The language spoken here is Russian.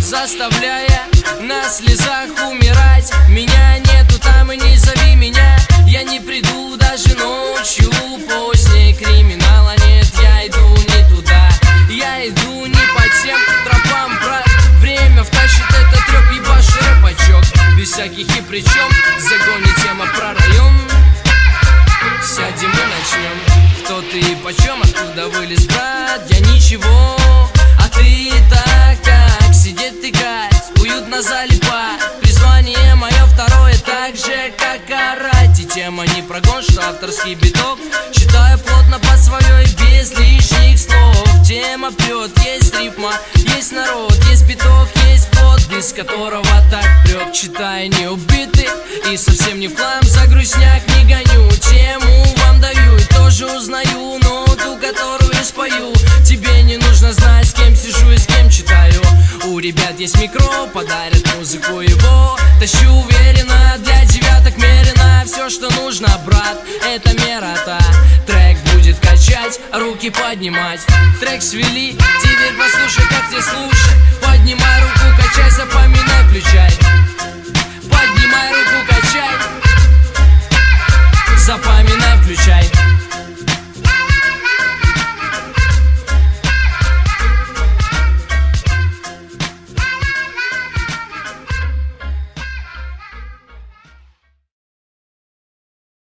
Заставляя на слезах умирать. Меня нету там и не зови меня. Я не приду даже ночью. После криминала нет, я иду не туда. Я иду не по тем тропам, брат Время втащит этот треп, ебашь рэпачок Без всяких и причем Загони тема про район. Сядем откуда вылез, брат Я ничего, а ты так как Сидеть тыкать, уютно залипать Призвание мое второе так же, как орать. И тема не прогон, что авторский биток. Читаю плотно по своей, без лишних слов. Тема прет, есть рифма, есть народ, есть биток, есть плод Без которого так прет, читая не убитый И совсем не в хлам, за грустняк не гоню ребят есть микро, подарят музыку его. Тащу уверенно, для девяток мерено. Все, что нужно, брат, это мера та. Трек будет качать, руки поднимать. Трек свели, теперь послушай, как тебе слушай Поднимай руку, качай, запоминай, включай. Поднимай руку, качай. Запоминай, включай.